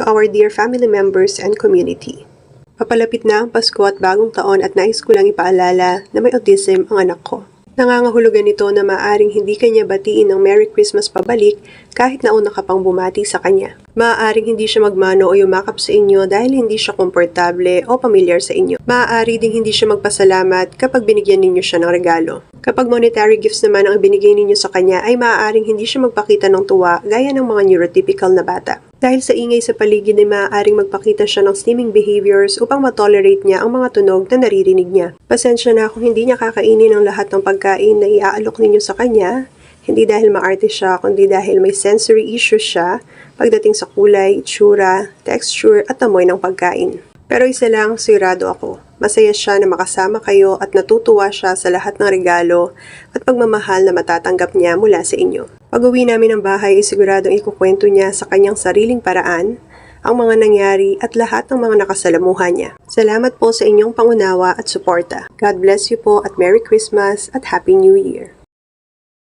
to our dear family members and community. Papalapit na ang Pasko at bagong taon at nais ko lang ipaalala na may autism ang anak ko. Nangangahulugan nito na maaring hindi kanya batiin ng Merry Christmas pabalik kahit nauna ka pang bumati sa kanya. Maaaring hindi siya magmano o yumakap sa inyo dahil hindi siya komportable o pamilyar sa inyo. Maaari ding hindi siya magpasalamat kapag binigyan ninyo siya ng regalo. Kapag monetary gifts naman ang ibinigay ninyo sa kanya ay maaaring hindi siya magpakita ng tuwa gaya ng mga neurotypical na bata. Dahil sa ingay sa paligid ay maaaring magpakita siya ng steaming behaviors upang matolerate niya ang mga tunog na naririnig niya. Pasensya na kung hindi niya kakainin ang lahat ng pagkain na iaalok ninyo sa kanya, hindi dahil maarte siya, kundi dahil may sensory issues siya pagdating sa kulay, itsura, texture at amoy ng pagkain. Pero isa lang, sigurado ako. Masaya siya na makasama kayo at natutuwa siya sa lahat ng regalo at pagmamahal na matatanggap niya mula sa inyo. Pag uwi namin ng bahay, siguradong ikukwento niya sa kanyang sariling paraan ang mga nangyari at lahat ng mga nakasalamuhan niya. Salamat po sa inyong pangunawa at suporta. God bless you po at Merry Christmas at Happy New Year.